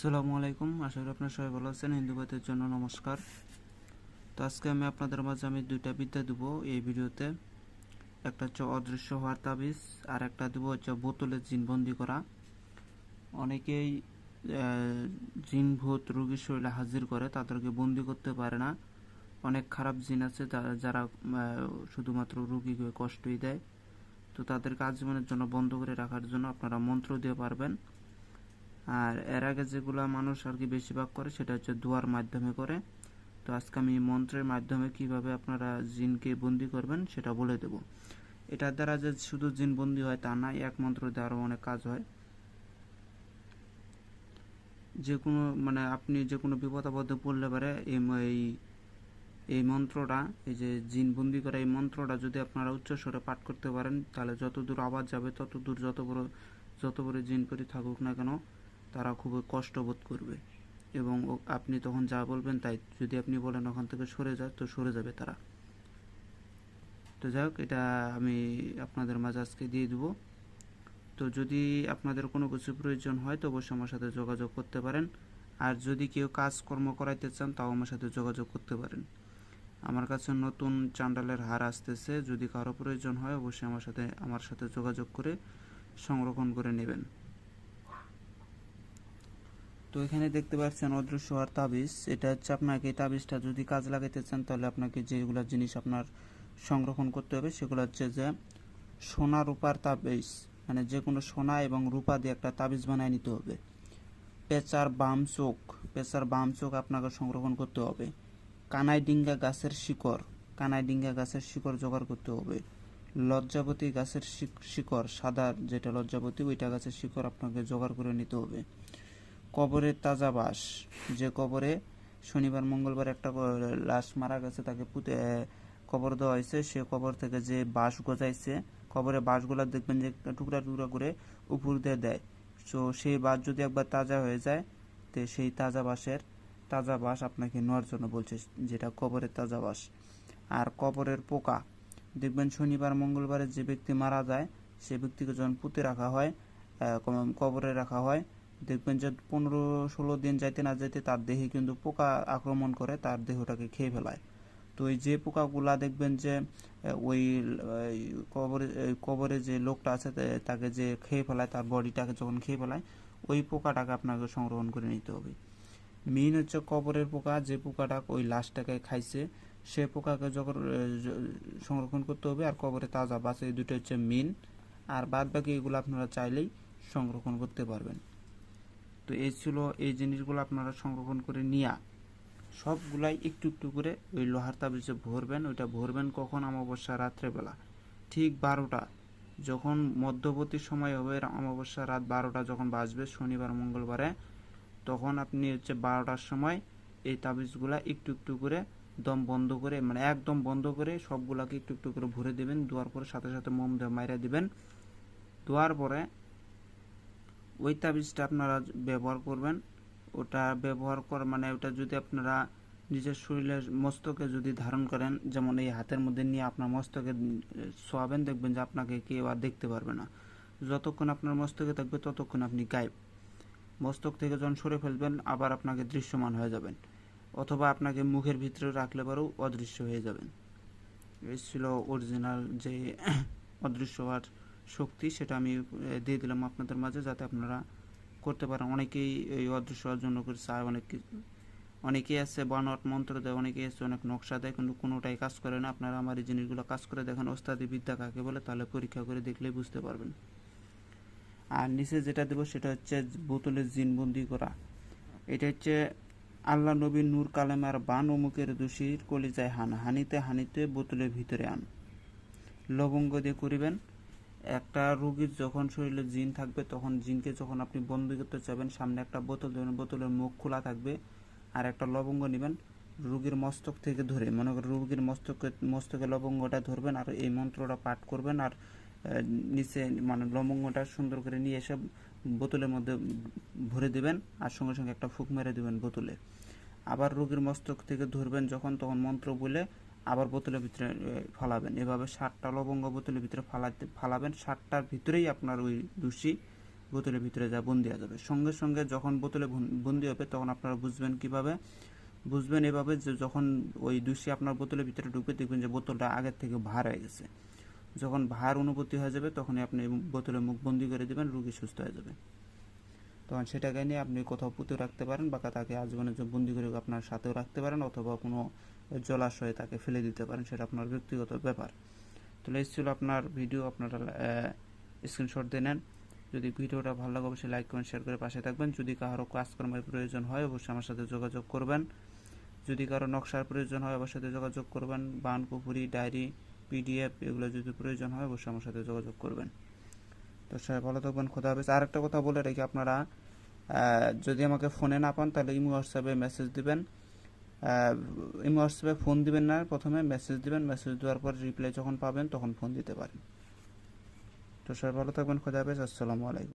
আসসালামু আলাইকুম। আশা করি আপনারা সবাই ভালো আছেন। হিন্দুবাদের জন্য নমস্কার। তো আজকে আমি আপনাদের মাঝে আমি দুইটা বিদ্যা দেবো এই ভিডিওতে। একটা হচ্ছে অদৃশ্য হওয়ার তাবিজ, আর একটা দেবো হচ্ছে বোতলে জিনবন্দি করা। অনেকেই জিন, ভূত রোগীর শরীরে হাজির করে, তাদেরকে বন্দি করতে পারে না। অনেক খারাপ জিন আছে যারা শুধুমাত্র রুগীকে কষ্টই দেয়। তো তাদেরকে আজীবনের জন্য বন্ধ করে রাখার জন্য আপনারা মন্ত্র দিয়ে পারবেন। আর এর আগে যেগুলা মানুষ আর কি বেশিরভাগ করে, সেটা হচ্ছে দোয়ার মাধ্যমে করে। তো আজকে আমি মন্ত্রের মাধ্যমে কীভাবে আপনারা জিনকে বন্দি করবেন, সেটা বলে দেব। এটার দ্বারা যে শুধু জিন বন্দি হয় তা না, এক মন্ত্র দিয়ে আরও অনেক কাজ হয়। যে কোনো মানে আপনি যে কোনো বিপদ আপদে পড়লে পারে এই এই এই মন্ত্রটা, এই যে জিন বন্দি করা এই মন্ত্রটা যদি আপনারা উচ্চস্বরে পাঠ করতে পারেন, তাহলে যত দূর আওয়াজ যাবে, তত দূর যত বড় যত বড় জিন পরি থাকুক না কেন তারা খুবই কষ্ট বোধ করবে। এবং আপনি তখন যা বলবেন তাই। যদি আপনি বলেন ওখান থেকে সরে যায় তো সরে যাবে তারা। তো যাই হোক, এটা আমি আপনাদের মাঝে আজকে দিয়ে দেবো। তো যদি আপনাদের কোনো কিছু প্রয়োজন হয়, তো অবশ্যই আমার সাথে যোগাযোগ করতে পারেন। আর যদি কেউ কাজকর্ম করাইতে চান, তাও আমার সাথে যোগাযোগ করতে পারেন। আমার কাছে নতুন চান্ডালের হার আসতেছে। যদি কারও প্রয়োজন হয়, অবশ্যই আমার সাথে আমার সাথে যোগাযোগ করে সংরক্ষণ করে নেবেন। তো এখানে দেখতে পাচ্ছেন অদৃশ্য হওয়ার তাবিজ। এটা হচ্ছে আপনাকে এই তাবিজটা যদি কাজ লাগাইতে চান, তাহলে আপনাকে যেগুলো জিনিস আপনার সংরক্ষণ করতে হবে, সেগুলো হচ্ছে যে সোনা রূপার তাবিজ মানে যে কোনো সোনা এবং রূপা দিয়ে একটা তাবিজ বানায় নিতে হবে। পেঁচার বাম চোখ, পেঁচার বাম চোখ আপনাকে সংরক্ষণ করতে হবে। কানাই ডিঙ্গা গাছের শিকড়, কানাই ডিঙ্গা গাছের শিকড় জোগাড় করতে হবে। লজ্জাবতী গাছের শিক- শিকড়, সাদা যেটা লজ্জাবতী, ওইটা গাছের শিকড় আপনাকে জোগাড় করে নিতে হবে। কবরের তাজা বাস। যে কবরে শনিবার, মঙ্গলবার একটা লাশ মারা গেছে, তাকে পুঁতে কবর দেওয়া হয়েছে। সে কবর থেকে যে বাঁশ গজাইছে, কবরে বাঁশগুলা দেখবেন যে টুকরা টুকরা করে উপর দিয়ে দেয়। তো সেই বাঁশ যদি একবার তাজা হয়ে যায়, তো সেই তাজা বাঁশের, তাজা বাঁশ আপনাকে নেওয়ার জন্য বলছে, যেটা কবরের তাজা বাঁশ। আর কবরের পোকা, দেখবেন শনিবার, মঙ্গলবারে যে ব্যক্তি মারা যায়, সে ব্যক্তিকে যখন পুঁতে রাখা হয় কবরে রাখা হয় দেখবেন যে পনেরো ষোলো দিন যাইতে না যাইতে তার দেহে কিন্তু পোকা আক্রমণ করে, তার দেহটাকে খেয়ে ফেলায়। তো ওই যে পোকাগুলা দেখবেন যে ওই কবরে কবরে যে লোকটা আছে তাকে যে খেয়ে ফেলায়, তার বডিটাকে যখন খেয়ে ফেলায়, ওই পোকাটাকে আপনাকে সংরক্ষণ করে নিতে হবে। মেইন হচ্ছে কবরের পোকা, যে পোকাটা ওই লাশটাকে খাইছে, সে পোকাকে যখন সংরক্ষণ করতে হবে, আর কবরে তাজা বাস এই দুটো হচ্ছে মেন আর বাদ বাকি এগুলো আপনারা চাইলেই সংরক্ষণ করতে পারবেন। তো এই ছিল এই জিনিসগুলো আপনারা সংরক্ষণ করে নিয়া সবগুলাই একটু একটু করে ওই লোহার তাবিজে ভরবেন, ওইটা ভরবেন কখন? অমাবস্যা রাত্রেবেলা। ঠিক বারোটা। যখন মধ্যবর্তী সময় হবে, অমাবস্যা রাত বারোটা যখন বাজবে, শনিবার, মঙ্গলবারে, তখন আপনি হচ্ছে বারোটার সময় এই তাবিজগুলা একটু একটু করে দম বন্ধ করে মানে একদম বন্ধ করে সবগুলাকে একটু একটু করে ভরে দেবেন, দেওয়ার পরে সাথে সাথে মোম দিয়ে মাইরা দিবেন। দেওয়ার পরে ওই তাবিজটা আপনারা ব্যবহার করবেন। ওটা ব্যবহার কর মানে ওটা যদি আপনারা নিজের শরীরের মস্তকে যদি ধারণ করেন, যেমন এই হাতের মধ্যে নিয়ে আপনার মস্তকে শোয়াবেন, দেখবেন যে আপনাকে কেউ আর দেখতে পারবে না। যতক্ষণ আপনার মস্তকে থাকবে, ততক্ষণ আপনি গায়েব। মস্তক থেকে যখন সরে ফেলবেন, আবার আপনাকে দৃশ্যমান হয়ে যাবেন। অথবা আপনাকে মুখের ভিতরে রাখলে পরেও অদৃশ্য হয়ে যাবেন। এই ছিল অরিজিনাল যে অদৃশ্য হওয়ার শক্তি সেটা আমি দিয়ে দিলাম আপনাদের মাঝে যাতে আপনারা করতে পারেন। অনেকেই এই অদৃশ্য অর্জন করে চায়, অনেক অনেকেই আছে বানোয়াট মন্ত্র দেয়, অনেকেই আছে অনেক নকশা দেয়, কিন্তু কোনোটাই কাজ করে না। আপনারা আমার এই জিনিসগুলো কাজ করে দেখেন, ওস্তাদি বিদ্যা কাকে বলে, তাহলে পরীক্ষা করে দেখলেই বুঝতে পারবেন। আর নিচে যেটা দেবো সেটা হচ্ছে বোতলে জিনবন্দি করা। এটা হচ্ছে আল্লাহ নবী নূর কালেমার বান অমুকের দোষীর কলিজায় হান। হানিতে হানিতে বোতলের ভিতরে আন। লবঙ্গ দিয়ে করিবেন একটা রুগীর যখন শরীরে জিন থাকবে, তখন জিনকে যখন আপনি বন্দি করতে চাইবেন, সামনে একটা বোতল দেবেন, বোতলের মুখ খোলা থাকবে আর একটা লবঙ্গ নেবেন রুগীর মস্তক থেকে ধরে। মনে করেন রুগীর মস্তকে মস্তকে লবঙ্গটা ধরবেন আর এই মন্ত্রটা পাঠ করবেন আর নিচে মানে লবঙ্গটা সুন্দর করে নিয়ে এসে বোতলের মধ্যে ভরে দেবেন আর সঙ্গে সঙ্গে একটা ফুক মেরে দেবেন বোতলে। আবার রোগীর মস্তক থেকে ধরবেন যখন, তখন মন্ত্র বলে আবার বোতলের ভিতরে ফালাবেন। এভাবে ষাটটা লবঙ্গ বোতলের ভিতরে ফালাতে, ফালাবেন। ষাটটার ভিতরেই আপনার ওই দোষী বোতলের ভিতরে যা বন্দি হয়ে যাবে। সঙ্গে সঙ্গে যখন বোতলে বন- বন্দি হবে, তখন আপনারা বুঝবেন কীভাবে, বুঝবেন এভাবে যে যখন ওই দোষী আপনার বোতলের ভিতরে ঢুকবে, দেখবেন যে বোতলটা আগের থেকে ভার হয়ে গেছে। যখন ভার অনুভূতি হয়ে যাবে, তখনই আপনি বোতলে মুখ বন্দি করে দেবেন, রুগী সুস্থ হয়ে যাবে। তখন সেটাকে নিয়ে আপনি কোথাও পুঁতে রাখতে পারেন বা তাকে আজীবনের বন্দি করে আপনার সাথেও রাখতে পারেন, অথবা কোনো জলাশয়ে তাকে ফেলে দিতে পারেন, সেটা আপনার ব্যক্তিগত ব্যাপার। তাহলে এই ছিল আপনার ভিডিও, আপনারা স্ক্রিনশট দিয়ে নেন। যদি ভিডিওটা ভালো লাগে, অবশ্যই লাইক কমেন্ট শেয়ার করে পাশে থাকবেন। যদি কারও কাজকর্মের প্রয়োজন হয়, অবশ্যই আমার সাথে যোগাযোগ করবেন। যদি কারও নকশার প্রয়োজন হয় আমার সাথে যোগাযোগ করবেন। বান, পুকুরি, ডায়েরি, পিডিএফ এগুলো যদি প্রয়োজন হয়, অবশ্যই আমার সাথে যোগাযোগ করবেন। তো সবাই ভালো থাকবেন, খোদা হাফেজ। আর একটা কথা বলে রেখে আপনারা যদি আমাকে ফোনে না পান, তাহলে ইমো হোয়াটসঅ্যাপে মেসেজ দিবেন। ইমো হোয়াটসঅ্যাপে ফোন দিবেন না, প্রথমে মেসেজ দিবেন মেসেজ দেওয়ার পর রিপ্লাই যখন পাবেন তখন ফোন দিতে পারেন। তো সবাই ভালো থাকবেন, খোদা হাফেজ, আসসালামু আলাইকুম।